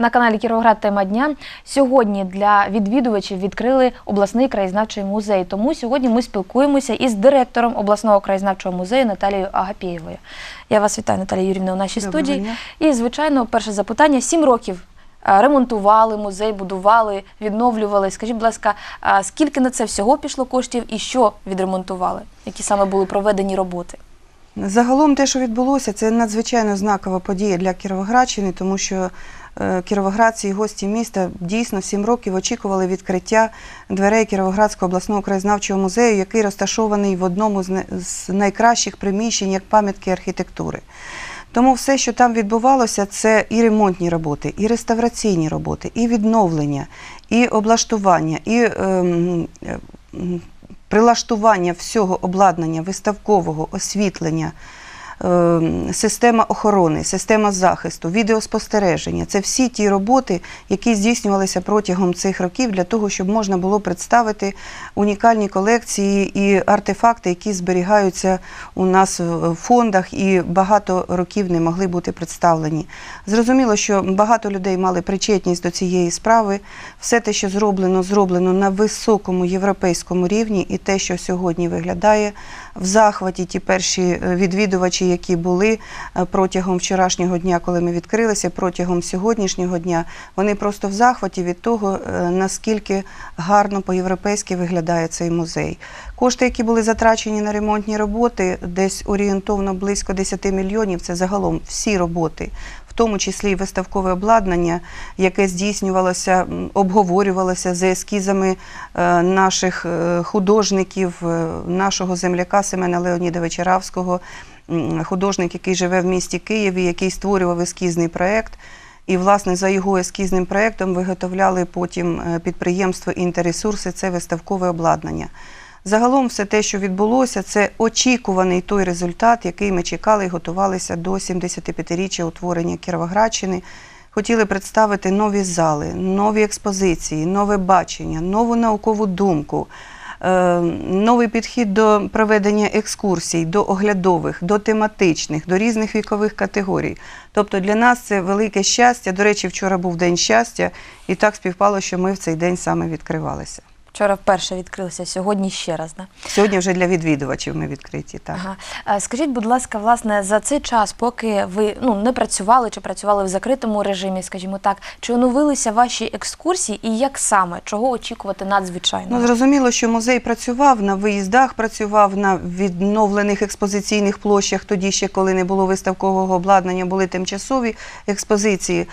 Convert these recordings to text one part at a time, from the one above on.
На каналі Кіровоград тема дня сьогодні для відвідувачів відкрили обласний краєзнавчий музей. Тому сьогодні ми спілкуємося із директором обласного краєзнавчого музею Наталією Агапєєвою. Я вас вітаю, Наталія Юрівна, у нашій Доброго студії. дня. І, звичайно, перше запитання: сім років е, ремонтували музей, будували, відновлювали. Скажіть, будь ласка, скільки на це всього пішло коштів і що відремонтували? Які саме були проведені роботи? Загалом те, що відбулося, це надзвичайно знакова подія для Кіровоградщини, тому що е, кіровоградці і гості міста дійсно сім років очікували відкриття дверей Кіровоградського обласного краєзнавчого музею, який розташований в одному з найкращих приміщень як пам'ятки архітектури. Тому все, що там відбувалося, це і ремонтні роботи, і реставраційні роботи, і відновлення, і облаштування, і е, м, прилаштування всього обладнання виставкового освітлення. Ем, Система охорони, система захисту, відеоспостереження це всі ті роботи, які здійснювалися протягом цих років для того, щоб можна було представити унікальні колекції і артефакти, які зберігаються у нас в фондах і багато років не могли бути представлені. Зрозуміло, що багато людей мали причетність до цієї справи. Все те, що зроблено, зроблено на високому європейському рівні, і те, що сьогодні виглядає в захваті, ті перші е, які були е, протягом вчорашнього дня, коли ми відкрилися, протягом сьогоднішнього дня, вони просто в захваті від того, е, наскільки гарно по-європейськи виглядає цей музей. Кошти, які були затрачені на ремонтні роботи, десь орієнтовно близько 10 мільйонів, це загалом всі роботи. В тому числі і виставкове обладнання, яке здійснювалося, обговорювалося за ескізами е, наших художників, нашого земляка Семена Леонідовича Равського, художник, який живе в місті Києві, який створював ескізний проект. І, власне, за його ескізним проектом виготовляли потім е, підприємство «Інтерресурси» – це виставкове обладнання. Загалом все те, що відбулося, це очікуваний той результат, який ми чекали і готувалися до 75-річчя утворення Кіровоградщини. Хотіли представити нові зали, нові експозиції, нове бачення, нову наукову думку, новий підхід до проведення екскурсій, до оглядових, до тематичних, до різних вікових категорій. Тобто для нас це велике щастя. До речі, вчора був день щастя, і так співпало, що ми в цей день саме відкривалися. Вчора вперше відкрилися, сьогодні ще раз. Да? Сьогодні вже для відвідувачів ми відкриті. Так. Ага. Е, Скажіть, будь ласка, власне, за цей час, поки ви ну не працювали чи працювали в закритому режимі, скажімо так, чи оновилися ваші екскурсії і як саме чого очікувати надзвичайно? Ну, зрозуміло, що музей працював на виїздах, працював на відновлених експозиційних площах. Тоді ще, коли не було виставкового обладнання, були тимчасові експозиції.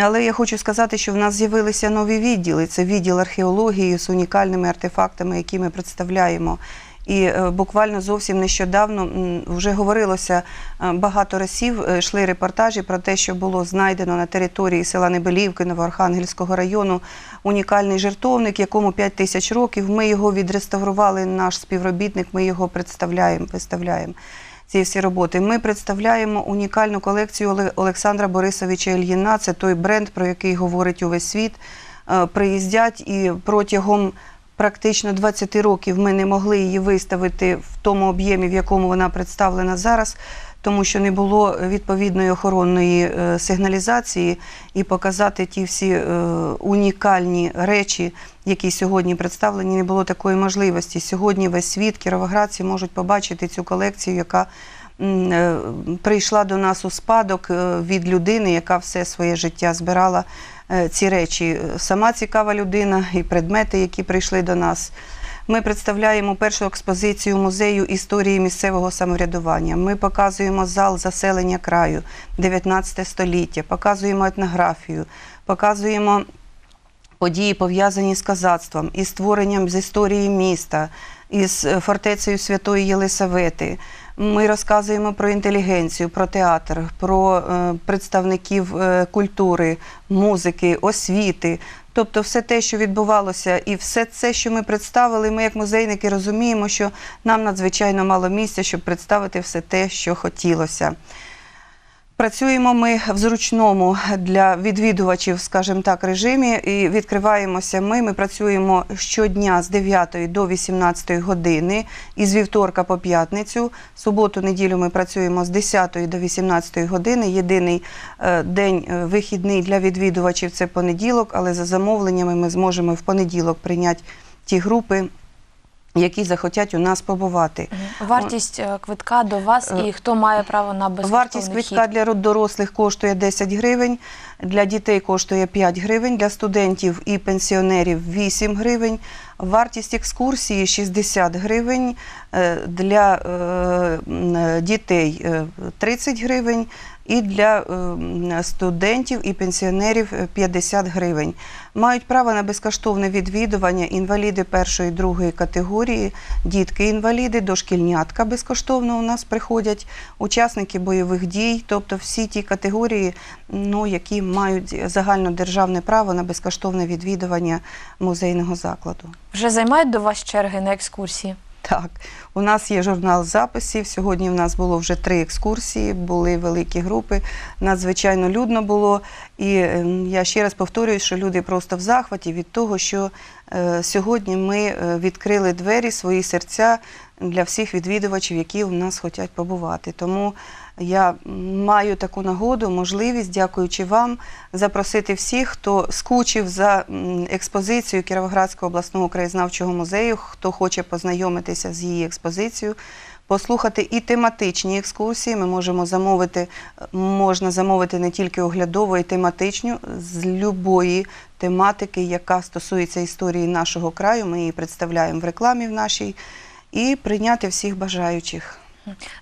Але я хочу сказати, що в нас з'явилися нові відділи. Це відділ археології з унікальними артефактами, які ми представляємо. І е, буквально зовсім нещодавно вже говорилося е, багато разів, е, йшли репортажі про те, що було знайдено на території села Небелівки Новоархангельського району унікальний жертовник, якому 5 тисяч років. Ми його відреставрували, наш співробітник, ми його представляємо, виставляємо. Ці всі роботи. Ми представляємо унікальну колекцію Оле- Олександра Борисовича Ільїна. Це той бренд, про який говорить увесь світ. Е, Приїздять і протягом практично 20 років ми не могли її виставити в тому об'ємі, в якому вона представлена зараз, тому що не було відповідної охоронної е, сигналізації і показати ті всі е, унікальні речі, які сьогодні представлені, не було такої можливості. Сьогодні весь світ, кіровоградці можуть побачити цю колекцію, яка прийшла до нас у спадок від людини, яка все своє життя збирала ці речі. Сама цікава людина і предмети, які прийшли до нас. Ми представляємо першу експозицію музею історії місцевого самоврядування. Ми показуємо зал заселення краю 19 століття, показуємо етнографію, показуємо події, пов'язані з казацтвом, із створенням з історії міста, із е, фортецею Святої Єлисавети. Ми розказуємо про інтелігенцію, про театр, про е, представників е, культури, музики, освіти. Тобто все те, що відбувалося, і все це, що ми представили, ми як музейники розуміємо, що нам надзвичайно мало місця, щоб представити все те, що хотілося. Працюємо ми в зручному для відвідувачів, скажімо так, режимі. І відкриваємося ми. Ми працюємо щодня з 9 до 18 години, із вівторка по п'ятницю. Суботу, неділю ми працюємо з 10 до 18 години. Єдиний е, день е, вихідний для відвідувачів це понеділок, але за замовленнями ми зможемо в понеділок прийняти ті групи, які захотять у нас побувати. Вартість е, квитка до вас і хто має право на безкоштовний Вартість квитка хід? для дорослих коштує 10 гривень, для дітей коштує 5 гривень, для студентів і пенсіонерів 8 гривень. Вартість екскурсії 60 гривень, е, для е, е, дітей е, 30 гривень і для е, студентів і пенсіонерів е, 50 гривень. Мають право на безкоштовне відвідування інваліди першої і другої категорії, дітки-інваліди, дошкільнятка безкоштовно у нас приходять, учасники бойових дій, тобто всі ті категорії, ну, які мають загальнодержавне право на безкоштовне відвідування музейного закладу. Вже займають до вас черги на екскурсії? Так, у нас є журнал записів. Сьогодні в нас було вже три екскурсії, були великі групи. Надзвичайно людно було. І е, я ще раз повторюю, що люди просто в захваті від того, що сьогодні ми е, відкрили двері, свої серця для всіх відвідувачів, які у нас хочуть побувати. Тому я маю таку нагоду, можливість, дякуючи вам, запросити всіх, хто скучив за експозицією Кіровоградського обласного краєзнавчого музею, хто хоче познайомитися з її експозицією. Послухати і тематичні екскурсії. Ми можемо замовити, можна замовити не тільки оглядову, і тематичну з любої тематики, яка стосується історії нашого краю. Ми її представляємо в рекламі в нашій, і прийняти всіх бажаючих.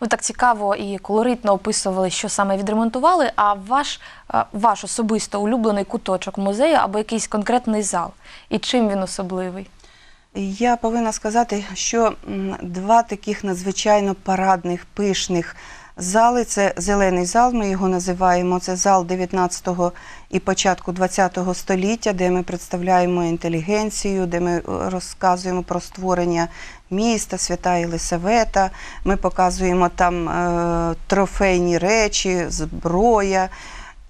Ви так цікаво і колоритно описували, що саме відремонтували. А ваш, е, ваш особисто улюблений куточок музею або якийсь конкретний зал? І чим він особливий? Я повинна сказати, що два таких надзвичайно парадних, пишних зали це зелений зал, ми його називаємо. Це зал 19-го і початку 20-го століття, де ми представляємо інтелігенцію, де ми е, розказуємо про створення міста, свята Єлисавета. Ми показуємо там е, трофейні речі, зброя.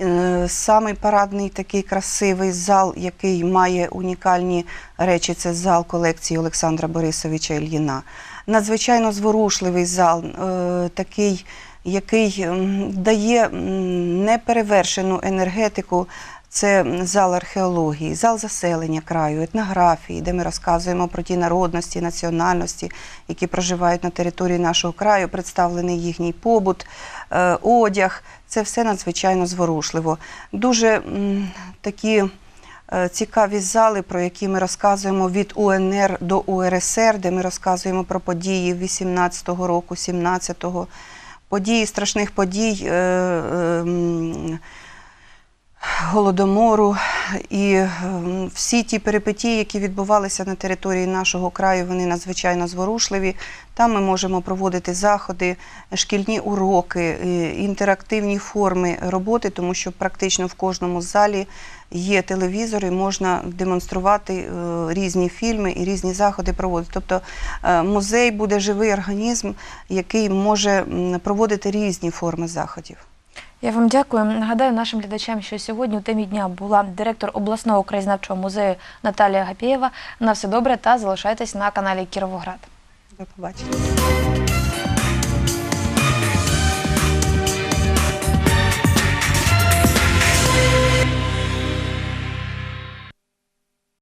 Е, Самий парадний такий красивий зал, який має унікальні речі, це зал колекції Олександра Борисовича Ільїна. Надзвичайно зворушливий зал, е, такий, який дає неперевершену енергетику. Це зал археології, зал заселення краю, етнографії, де ми розказуємо про ті народності, національності, які проживають на території нашого краю, представлений їхній побут, е, одяг. Це все надзвичайно зворушливо. Дуже такі е, цікаві зали, про які ми розказуємо від УНР до УРСР, де ми розказуємо про події 18-го року, 17-го, події страшних подій. Е, е, Голодомору і ем, всі ті перипетії, які відбувалися на території нашого краю, вони надзвичайно зворушливі. Там ми можемо проводити заходи, шкільні уроки, е, інтерактивні форми роботи, тому що практично в кожному залі є телевізор і можна демонструвати е, різні фільми і різні заходи проводити. Тобто е, музей буде живий організм, який може проводити різні форми заходів. Я вам дякую. Нагадаю нашим глядачам, що сьогодні у темі дня була директор обласного краєзнавчого музею Наталія Гапєєва. На все добре та залишайтесь на каналі Кіровоград. До побачення.